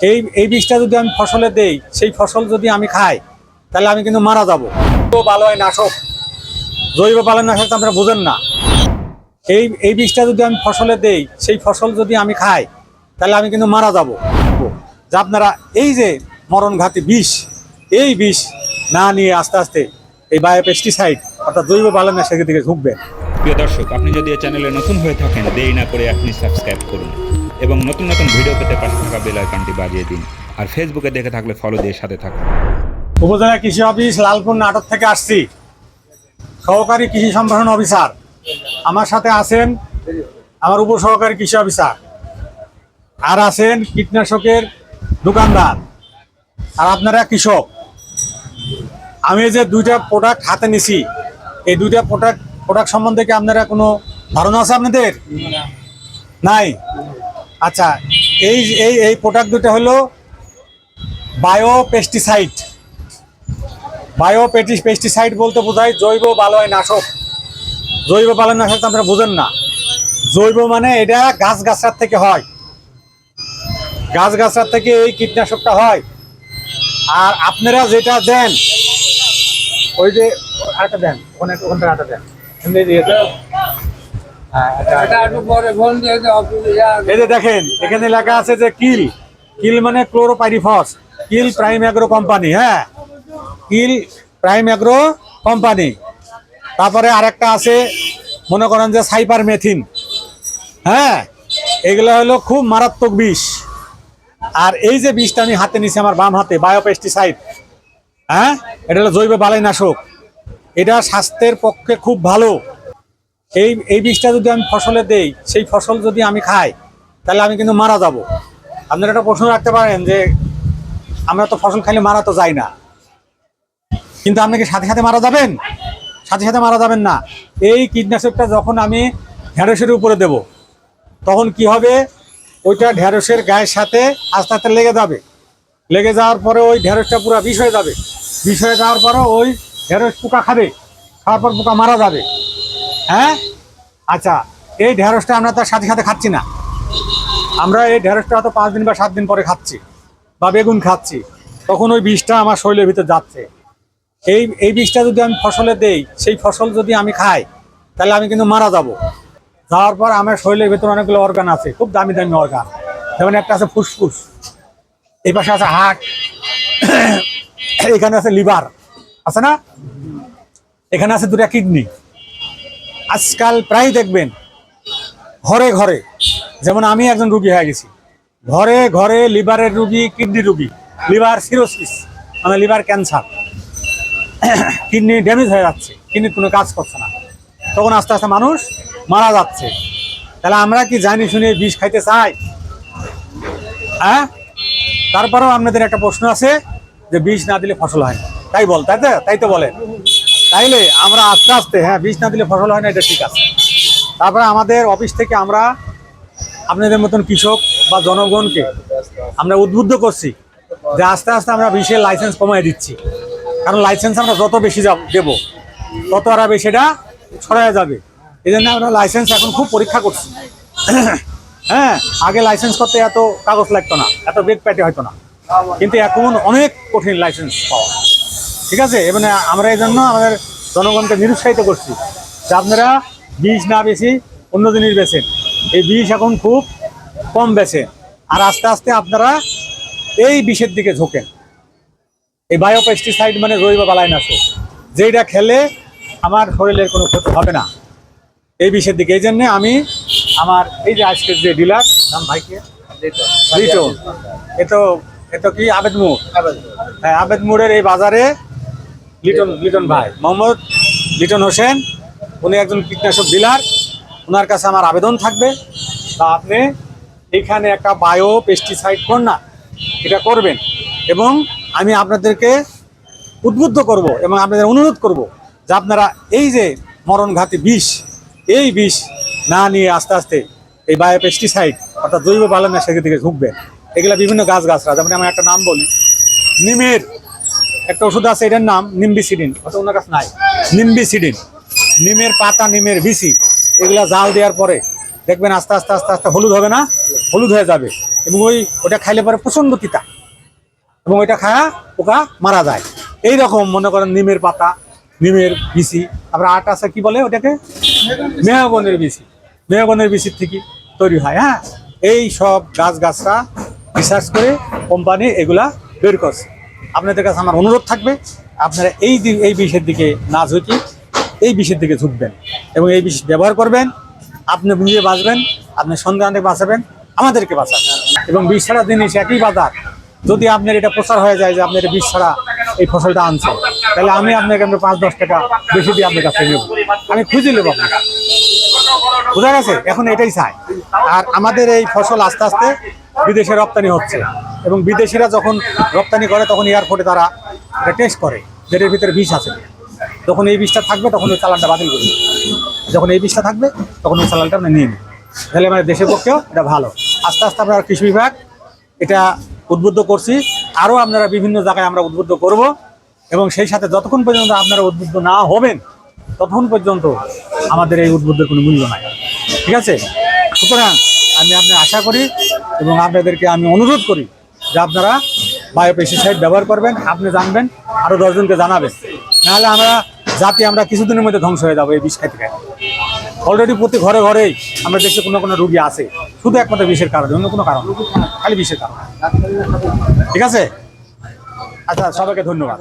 এই এই বীজটা যদি আমি ফসলে দেই, সেই ফসল যদি আমি খাই, তাহলে আমি কিন্তু মারা যাব। বালয় নাশক জৈব বালয় নাশক তো আপনারা বুঝেন না। এই এই বীজটা যদি আমি ফসলে দেই, সেই ফসল যদি আমি খাই, তাহলে আমি কিন্তু মারা যাব। যা আপনারা এই যে মরণঘাতী বিষ, এই বিষ না নিয়ে আস্তে আস্তে এই বায়ো পেস্টিসাইড অর্থাৎ জৈব বালয় নাশকের দিকে ঝুঁকবেন প্রিয় দর্শক, আপনি যদি এই চ্যানেলে নতুন হয়ে থাকেন, দেরি না করে আপনি সাবস্ক্রাইব করুন এবং নতুন নতুন ভিডিও পেতে পাশে থাকা বেল আইকনটি বাজিয়ে দিন আর ফেসবুকে দেখে থাকলে ফলো দিয়ে সাথে থাকুন। উপজেলা কৃষি অফিস লালপুর নাটক থেকে আসছি। সহকারী কৃষি সম্প্রসারণ অফিসার। আমার সাথে আছেন আমার উপসহকারী কৃষি অফিসার। আর আছেন কীটনাশকের দোকানদার। আর আপনারা কৃষক। আমি যে দুইটা প্রোডাক্ট হাতে নিছি, এই দুইটা প্রোডাক্ট প্রোডাক্ট সম্বন্ধে কি আপনারা কোনো ধারণা আছে আপনাদের? নাই? আচ্ছা এই এই এই প্রোডাক্ট দুটো হলো বায়ো পেস্টিসাইড বায়ো পেস্টিসাইড বলতে বোঝায় জৈব বালয় নাশক জৈব বালয় নাশক আপনারা বুঝেন না। জৈব মানে এটা গাছ গাছার থেকে হয়। গাছ গাছার থেকে এই কীটনাশকটা হয়। আর আপনারা যেটা দেন, ওই যে, আরেকটা দেন, ওখানে ওখানটা আটা দেন। হ্যাঁ। এই যে দেখেন এখানে লেখা আছে যে কিল। কিল মানে chlorpyrifos. Kill prime agro company হ্যাঁ। Kill prime agro company. তারপরে আরেকটা আছে মনে করেন যে সাইপার মেথিন হ্যাঁ এগুলো হলো খুব মারাত্মক বিষ। আর এই যে বিষটা আমি হাতে নিছি আমার বাম হাতে বায়োপেস্টিসাইড। হ্যাঁ এটা হলো জৈব বালাইনাশক এটা স্বাস্থ্যের পক্ষে খুব ভালো। এই এই বীজটা যদি আমি ফসলে দেই, সেই ফসল যদি আমি খাই, তাহলে আমি কিন্তু মারা যাব। আপনারা একটা প্রশ্ন রাখতে পারেন যে, আমরা তো ফসল খাইলে মারা তো যাই না। কিন্তু আপনি কি সাথে সাথে মারা যাবেন? সাথে সাথে মারা যাবেন না। এই কীটনাশকটা যখন আমি ঢেঁড়সের উপরে দেব, তখন কি হবে? ওইটা ঢেঁড়সের গায়ের সাথে আস্তে আস্তে লেগে যাবে। লেগে যাওয়ার পরে ওই ঢেঁড়সটা পুরো বিষ হয়ে যাবে। বিষ হয়ে যাওয়ার পরে ওই ঢেঁড়স পোকা খাবে, খাওয়ার পর পোকা মারা যাবে। হ্যাঁ? আচ্ছা এই ঢেঁড়সটা আমরা তার সাথে সাথে খাচ্ছি না। আমরা এই ঢেঁড়সটা হয়তো পাঁচ দিন বা সাত দিন পরে খাচ্ছি, বা বেগুন খাচ্ছি। তখন ওই বিষটা আমার শরীরের ভিতর যাচ্ছে। এই এই বিষটা যদি আমি ফসলে দেই, সেই ফসল যদি আমি খাই, তাহলে আমি কিন্তু মারা যাব। যাওয়ার পর আমার শরীরের ভিতরে অনেকগুলো অর্গান আছে, খুব দামি দামি অর্গান। যেমন একটা আছে ফুসফুস, এই পাশে আছে হার্ট এখানে আছে লিভার। আছে না? এখানে আছে দুটা কিডনি। আজকাল প্রায় দেখবেন, ঘরে ঘরে, যেমন আমি একজন রুগী হয়ে গেছি, ঘরে ঘরে লিভারের রুগী কিডনি রুগী, লিভার সিরোসিস মানে লিভার ক্যান্সার, কিডনি ড্যামেজ হয়ে যাচ্ছে কিডনি কোনো কাজ করছে না। তখন আস্তে আস্তে মানুষ মারা যাচ্ছে। তাহলে আমরা কি জানি শুনে বিষ খাইতে চাই? হ্যাঁ? তারপরেও আপনাদের একটা প্রশ্ন আছে যে বিষ না দিলে ফসল হয় তাই বল, তাই তো? তাই তো বলে। তাইলে আমরা আস্তে আস্তে হ্যাঁ বীজ না দিলে ফসল হয় না, এটা ঠিক আছে। তারপরে আমাদের অফিস থেকে আমরা আপনাদের মতন কৃষক বা জনগণকে আমরা উদ্বুদ্ধ করছি যে আস্তে আস্তে আমরা বিষের লাইসেন্স কমাই দিচ্ছি। কারণ লাইসেন্স আমরা যত বেশি যাব দেব, তত আর বেশিটা ছড়ায় যাবে। এই জন্য আমরা লাইসেন্স এখন খুব পরীক্ষা করছি। হ্যাঁ আগে লাইসেন্স করতে এত কাগজ লাগতো না, এত বেগ প্যাটে হয়তো না। কিন্তু এখন অনেক কঠিন লাইসেন্স পাওয়া। ঠিক আছে? এবং আমরা এই জন্য আমাদের জনগণকে নিরুৎসাহিত করছি যে আপনারা বীজ না বেশি অন্য জিনিস বেছেন এই বীজ এখন খুব কম বেছেন আর আস্তে আস্তে আপনারা এই বিষের দিকে ঝোঁকেন। এই বায়োপেস্টিসাইড মানে জৈব বালাইনাশক যেটা খেলে আমার শরীরের কোনো ক্ষতি হবে না। এই বিষের দিকে। এই জন্যে আমি আমার এই যে আজকের যে ডিলার নাম ভাইকে? এ তো এ তো কি আবেদ মুখ হ্যাঁ আবেদ মোড়ের এই বাজারে লিটন লিটন ভাই মোহাম্মদ লিটন হোসেন উনি একজন কীটনাশক ডিলার। ওনার কাছে আমার আবেদন থাকবে। তা আপনি এখানে একটা বায়ো পেস্টিসাইড না এটা করবেন। এবং আমি আপনাদেরকে উদ্বুদ্ধ করব এবং আপনাদের অনুরোধ করব যে আপনারা এই যে মরণঘাতী বিষ এই বিষ না নিয়ে আস্তে আস্তে এই বায়ো পেস্টিসাইড অর্থাৎ জৈব বালনের সেদিকে দিকে ঝুঁকবেন এগুলা বিভিন্ন গাছ গাছরা যেমন আমি একটা নাম বলি। নিমের একটা ওষুধ আছে, এটার নাম নিম্বিসিডিন অত ওনার কাছে নাই। নিম্বিসিডিন, নিমের পাতা, নিমের বিসি এগুলা জাল দেওয়ার পরে দেখবেন আস্তে আস্তে আস্তে আস্তে হলুদ হবে না, হলুদ হয়ে যাবে। এবং ওই, ওটা খাইলে পরে প্রচণ্ড তিতা। এবং ওইটা খায়া পোকা মারা যায়। এই রকম মনে করেন নিমের পাতা, নিমের বিচি আবার আট আছে, কি বলে ওটাকে? মেহগনের বিচি। মেহগনের বিচির থেকে তৈরি হয় হ্যাঁ? এই সব গাছ গাছরা রিসার্চ করে কোম্পানি এগুলা বের করছে। আপনাদের কাছে আমার অনুরোধ থাকবে, আপনারা এই দি- এই বিষের দিকে না ঝুঁকি এই বিষের দিকে ঝুঁকবেন এবং এই বিষ ব্যবহার করবেন, আপনি নিজে বাঁচবেন আপনি সন্তানকে বাঁচাবেন, আমাদেরকে বাঁচাবেন। এবং বিষ ছাড়া জিনিস একই বাজার। যদি আপনার এটা প্রচার হয়ে যায় যে আপনি এটা বিষ ছাড়া এই ফসলটা আনছেন তাহলে আমি আপনাকে আমরা পাঁচ, দশ টাকা বেশি দিয়ে আপনার কাছে নেব। আমি খুঁজে নেব আপনাকে। বোঝা গেছে? এখন এটাই চাই। আর আমাদের এই ফসল আস্তে আস্তে বিদেশে রপ্তানি হচ্ছে। এবং বিদেশিরা যখন রপ্তানি করে, তখন এয়ারপোর্টে তারা এটা টেস্ট করে, যে এর ভিতরে বিষ আছে। যখন এই বিষটা থাকবে, তখন ওই চালানটা বাতিল করবে যখন এই বিষটা থাকবে, তখন ওই চালানটা আপনি নিন তাহলে আমাদের দেশের পক্ষেও এটা ভালো। আস্তে আস্তে আমরা কৃষি বিভাগ এটা উদ্বুদ্ধ করছি। আরও আপনারা বিভিন্ন জায়গায় আমরা উদ্বুদ্ধ করব। এবং সেই সাথে যতক্ষণ পর্যন্ত আপনারা উদ্বুদ্ধ না হবেন, ততক্ষণ পর্যন্ত আমাদের এই উদ্বুদ্ধের কোনো মূল্য নাই। ঠিক আছে? সুতরাং আমি আপনি আশা করি এবং আপনাদেরকে আমি অনুরোধ করি যে আপনারা বায়োপেস্টিসাইড ব্যবহার করবেন, আপনি জানবেন আরও দশজনকে জানাবেন। নাহলে আমরা জাতি আমরা কিছুদিনের মধ্যে ধ্বংস হয়ে যাব এই বিষ খাইতে খাইতে। অলরেডি প্রতি ঘরে ঘরেই আমরা দেখছি কোনো কোনো রুগী আছে, শুধু একমাত্র বিষের কারণে, অন্য কোনো কারণ খালি বিষের কারণ। ঠিক আছে? আচ্ছা সবাইকে ধন্যবাদ।